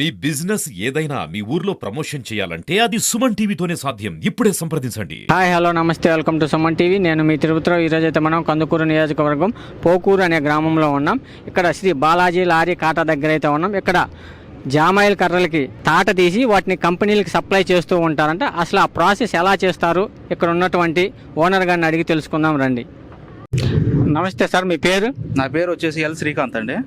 మీ business ఏదైనా మీ ఊర్లో promotion చేయాలంటే అది సుమన్ టీవీతోనే సాధ్యం. ఇప్పుడే సంప్రదించండి. హాయ్ హలో నమస్తే. Welcome to Suman TV. నేను మీ తిరుపతిలో ఈరోజు అయితే మనం కందుకూరు నియోజకవర్గం పోకూరు అనే గ్రామంలో ఉన్నాం. ఇక్కడ శ్రీ బాలాజీ లారీ కాటా దగ్గర అయితే ఉన్నాం. ఇక్కడ జామాయిల్ కర్రలకి తాట తీసి వాటిని కంపెనీలకి సప్లై చేస్తూ ఉంటారంట. అసలు ఆ ప్రాసెస్ ఎలా చేస్తారు? ఇక్కడ ఉన్నటువంటి ఓనర్ గారిని అడిగి తెలుసుకుందాం రండి. నమస్తే సార్ మీ పేరు? నా పేరు వచ్చేసి ఎల్ శ్రీకాంత్ అండి.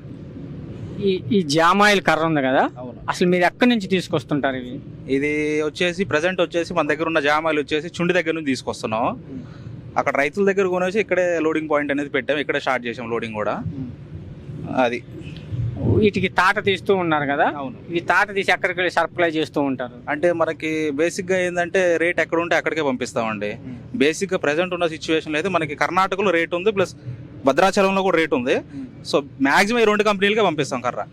ఈ ఈ జామాయిల్ కర్ర ఉంది కదా? అసలు మీరు ఎక్కడి నుంచి తీసుకొస్తుంటారు ఇవి? ఇది వచ్చేసి ప్రజెంట్ వచ్చేసి మన దగ్గర ఉన్న జామాయిలు వచ్చేసి చుండి దగ్గర నుంచి తీసుకొస్తున్నాం. అక్కడ రైతుల దగ్గర కొనేసి ఇక్కడే లోడింగ్ పాయింట్ అనేది పెట్టాం. ఇక్కడే స్టార్ట్ చేసాం లోడింగ్ కూడా. అది. వీటికి తాట తీస్తూ ఉన్నారు కదా? అవును. ఇవి తాట తీసి ఎక్కడికి వెళ్ళి సప్లై చేస్తూ ఉంటారు? అంటే మనకి బేసిక్గా ఏంటంటే రేట్ ఎక్కడ ఉంటే అక్కడికే పంపిస్తామండి. బేసిక్గా ప్రజెంట్ ఉన్న సిచ్యువేషన్లో అయితే మనకి కర్ణాటకలో రేట్ ఉంది ప్లస్ భద్రాచలంలో కూడా రేట్ ఉంది. సో మాక్సిమం ఈ రెండు కంపెనీలకే పంపిస్తాం కర్ర.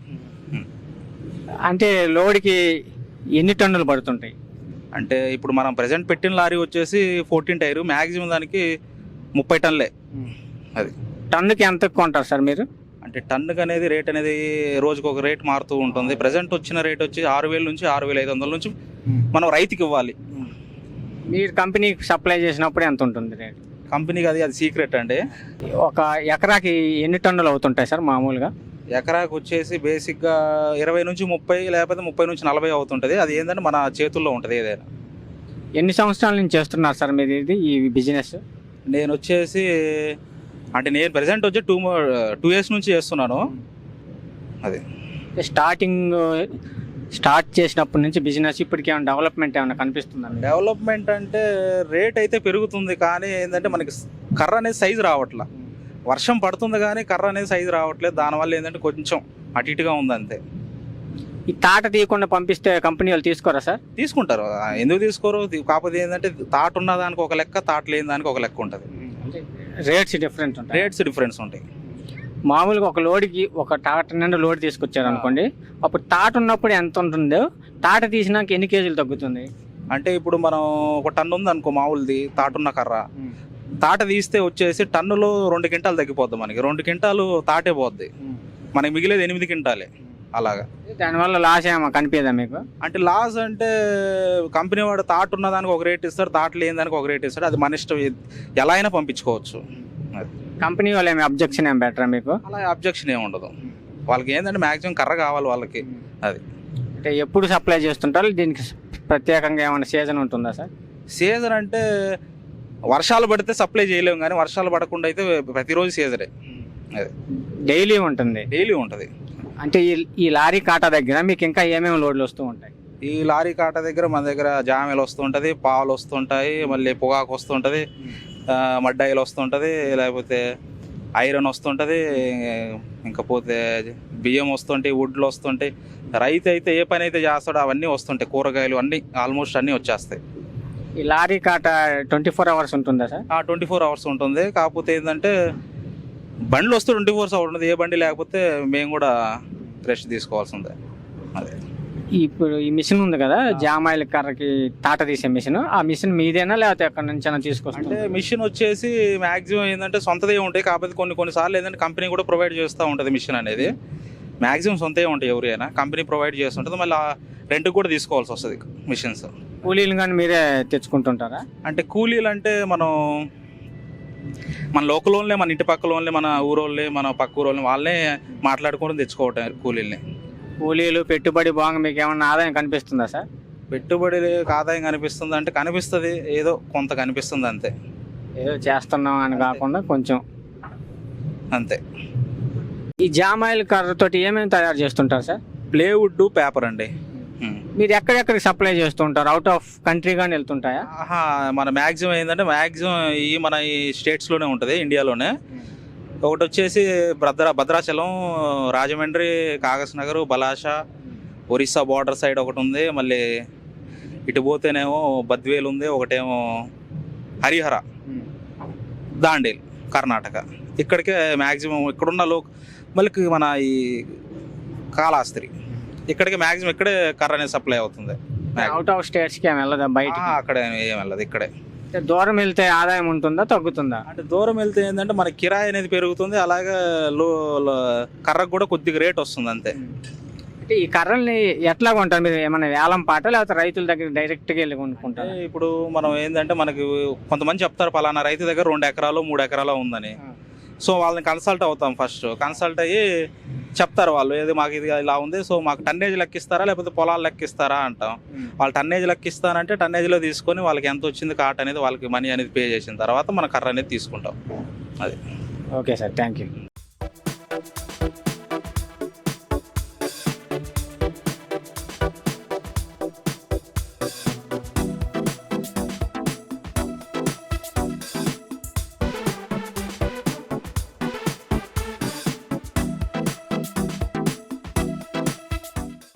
అంటే లోడ్కి ఎన్ని టన్నులు పడుతుంటాయి? అంటే ఇప్పుడు మనం ప్రజెంట్ పెట్టిన లారీ వచ్చేసి ఫోర్టీన్ టైర్ మాక్సిమం దానికి ముప్పై టన్నులే. అది. టన్నుకి ఎంత కొంటారు సార్ మీరు? అంటే టన్నుకి అనేది రేట్ అనేది రోజుకు ఒక రేట్ మారుతూ ఉంటుంది. ప్రజెంట్ వచ్చిన రేట్ వచ్చి ఆరు వేల నుంచి ఆరు వేల ఐదు వందల నుంచి మనం రైతుకి ఇవ్వాలి. మీరు కంపెనీకి సప్లై చేసినప్పుడు ఎంత ఉంటుంది రేట్? కంపెనీకి అది అది సీక్రెట్ అండి. ఒక ఎకరాకి ఎన్ని టన్నులు అవుతుంటాయి సార్ మామూలుగా? ఎకరాకు వచ్చేసి బేసిక్గా ఇరవై నుంచి ముప్పై లేకపోతే ముప్పై నుంచి నలభై అవుతుంటుంది. అది ఏంటంటే మన చేతుల్లో ఉంటుంది ఏదైనా. ఎన్ని సంవత్సరాల నుంచి చేస్తున్నారు సార్ మీరు ఇది ఈ బిజినెస్ నేను వచ్చేసి అంటే నేను ప్రజెంట్ వచ్చి టూ టూ ఇయర్స్ నుంచి చేస్తున్నాను. అది. స్టార్టింగ్ స్టార్ట్ చేసినప్పటి నుంచి బిజినెస్ ఇప్పటికి ఏమైనా డెవలప్మెంట్ ఏమైనా కనిపిస్తుందా? డెవలప్మెంట్ అంటే రేట్ అయితే పెరుగుతుంది కానీ ఏంటంటే మనకి కర్ర అనేది సైజు రావట్లా. వర్షం పడుతుంది కానీ కర్ర అనేది సైజు రావట్లేదు. దానివల్ల ఏంటంటే కొంచెం అటు ఇటుగా ఉంది అంతే ఈ తాట తీయకుండా పంపిస్తే కంపెనీ వాళ్ళు తీసుకోరా సార్? తీసుకుంటారు. ఎందుకు తీసుకోరు? కాకపోతే ఏంటంటే తాట ఉన్న దానికి ఒక లెక్క తాట లేని దానికి ఒక లెక్క ఉంటుంది. రేట్స్ డిఫరెంట్ ఉంటాయి. రేట్స్ డిఫరెన్స్ ఉంటాయి. మామూలుగా ఒక లోడ్కి ఒక తాట నిండా లోడ్ తీసుకొచ్చారు అనుకోండి అప్పుడు తాట ఉన్నప్పుడు ఎంత ఉంటుందో తాట తీసినాక ఎన్ని కేజీలు తగ్గుతుంది? అంటే ఇప్పుడు మనం ఒక టన్ను ఉంది అనుకో మామూలుది తాటున్న కర్ర. తాట తీస్తే వచ్చేసి టన్నులో రెండు క్వింటాలు తగ్గిపోద్ది మనకి. రెండు క్వింటాలు తాటే పోద్ది. మనకి మిగిలేదు ఎనిమిది క్వింటాలే అలాగా. దానివల్ల లాస్ ఏమో కనిపించదా మీకు? అంటే లాస్ అంటే కంపెనీ వాడు తాట ఉన్న దానికి ఒక రేట్ ఇస్తాడు తాట లేని దానికి ఒక రేట్ ఇస్తాడు. అది మన ఇష్టం. ఎలా అయినా పంపించుకోవచ్చు. కంపెనీ వాళ్ళు ఏమి అబ్జెక్షన్ ఏం బెటరా మీకు? అలా అబ్జెక్షన్ ఏమి ఉండదు. వాళ్ళకి ఏంటంటే మాక్సిమం కర్ర కావాలి వాళ్ళకి. అది. అంటే ఎప్పుడు సప్లై చేస్తుంటారు? దీనికి ప్రత్యేకంగా ఏమైనా సీజన్ ఉంటుందా సార్? సీజన్ అంటే వర్షాలు పడితే సప్లై చేయలేము కానీ వర్షాలు పడకుండా అయితే ప్రతిరోజు సీజనే అది. డైలీ ఉంటుంది. డైలీ ఉంటుంది. అంటే ఈ ఈ లారీ కాటా దగ్గర మీకు ఇంకా ఏమేమి లోడ్లు వస్తూ ఉంటాయి? ఈ లారీ కాట దగ్గర మన దగ్గర జామెలు వస్తుంటుంది పాలు వస్తుంటాయి మళ్ళీ పొగాకు వస్తుంటుంది మడ్డాయిలు వస్తుంటుంది లేకపోతే ఐరన్ వస్తుంటుంది ఇంకా పోతే బియ్యం వస్తుంటాయి వుడ్లు వస్తుంటాయి రైతు అయితే ఏ పని అయితే చేస్తాడో అవన్నీ వస్తుంటాయి కూరగాయలు అన్నీ ఆల్మోస్ట్ అన్నీ వచ్చేస్తాయి. ఈ లారీ కాటా ట్వంటీ ఫోర్ అవర్స్ ఉంటుందా సార్? ఆ ట్వంటీ ఫోర్ అవర్స్ ఉంటుంది. కాకపోతే ఏంటంటే బండ్లు వస్తే ట్వంటీ ఫోర్ అవర్స్ ఉంటుంది. ఏ బండి లేకపోతే మేము కూడా రెస్ట్ తీసుకోవాల్సిందే. అదే. ఇప్పుడు ఈ మిషన్ ఉంది కదా జామాయిల్ కర్రకి తాట తీసే మిషన్. ఆ మిషన్ మీదేనా లేకపోతే ఎక్కడి నుంచి అంటే తీసుకొస్తుంది మిషన్ వచ్చేసి మాక్సిమం ఏంటంటే సొంతదే ఉంటాయి. కాకపోతే కొన్ని కొన్నిసార్లు ఏంటంటే కంపెనీ కూడా ప్రొవైడ్ చేస్తూ ఉంటుంది మిషన్ అనేది. మాక్సిమం సొంతమే ఉంటాయి ఎవరైనా. కంపెనీ ప్రొవైడ్ చేస్తుంటుంది. మళ్ళీ రెంట్కి కూడా తీసుకోవాల్సి వస్తుంది మిషన్స్. కూలీలు కానీ మీరే తెచ్చుకుంటుంటారా? అంటే కూలీలు అంటే మనం మన లోకల్ వాళ్ళే మన ఇంటి పక్కల వాళ్ళే మన ఊరోళ్ళే మన పక్క ఊరోళ్ళని వాళ్ళే మాట్లాడుకొని తెచ్చుకోవటం కూలీల్ని. కూలీలు పెట్టుబడి బాగా మీకు ఏమన్నా ఆదాయం కనిపిస్తుందా సార్? పెట్టుబడి ఆదాయం కనిపిస్తుంది అంటే కనిపిస్తుంది ఏదో కొంత కనిపిస్తుంది అంతే. ఏదో చేస్తున్నాం అని కాకుండా కొంచెం. అంతే. ఈ జామాయిల్ కర్రతోటి ఏమేమి తయారు చేస్తుంటారు సార్? ప్లేవుడ్ పేపర్ అండి. మీరు ఎక్కడెక్కడికి సప్లై చేస్తుంటారు? అవుట్ ఆఫ్ కంట్రీ కానీ వెళ్తుంటాయా? మన మ్యాక్సిమం ఏంటంటే మ్యాక్సిమం ఈ మన ఈ స్టేట్స్లోనే ఉంటుంది ఇండియాలోనే ఒకటి వచ్చేసి భద్రా భద్రాచలం రాజమండ్రి కాగస్ నగర్ బలాష ఒరిస్సా బార్డర్ సైడ్ ఒకటి ఉంది మళ్ళీ ఇటు పోతేనేమో బద్వేలు ఉంది ఒకటేమో హరిహర దాండేల్ కర్ణాటక. ఇక్కడికే మ్యాక్సిమం ఇక్కడున్న లో మళ్ళీ మన ఈ కాళాస్త్రి. ఇక్కడికి మ్యాక్సిమం ఇక్కడే కర్ర అనేది సప్లై అవుతుంది. అవుట్ ఆఫ్ స్టేట్స్కి ఏమి వెళ్ళదా బయట అక్కడ ఏం వెళ్ళదు ఇక్కడే. దూరం వెళ్తే ఆదాయం ఉంటుందా తగ్గుతుందా? అంటే దూరం వెళ్తే ఏంటంటే మన కిరాయి అనేది పెరుగుతుంది అలాగే లో కర్రకు కూడా కొద్దిగా రేట్ వస్తుంది అంతే. అంటే ఈ కర్రల్ని ఎట్లా కొంటారు? మీరు ఏమైనా వేలం పాట లేకపోతే రైతుల దగ్గర డైరెక్ట్గా వెళ్ళి కొనుక్కుంటారు? ఇప్పుడు మనం ఏంటంటే మనకి కొంతమంది చెప్తారు పలానా రైతు దగ్గర రెండు ఎకరాలు మూడు ఎకరాలు ఉందని. సో వాళ్ళని కన్సల్ట్ అవుతాం ఫస్ట్ కన్సల్ట్ అయ్యి చెప్తారు వాళ్ళు ఏది మాకు ఇది ఇలా ఉంది సో మాకు టన్నేజ్ లెక్కిస్తారా లేకపోతే పొలాలు లెక్కిస్తారా? అంటాం. వాళ్ళు టన్నేజ్ లెక్కిస్తానంటే టన్నేజ్లో తీసుకొని వాళ్ళకి ఎంత వచ్చింది కాట్ అనేది వాళ్ళకి మనీ అనేది పే చేసిన తర్వాత మన కర్ర అనేది తీసుకుంటాం. అది. Okay sir thank you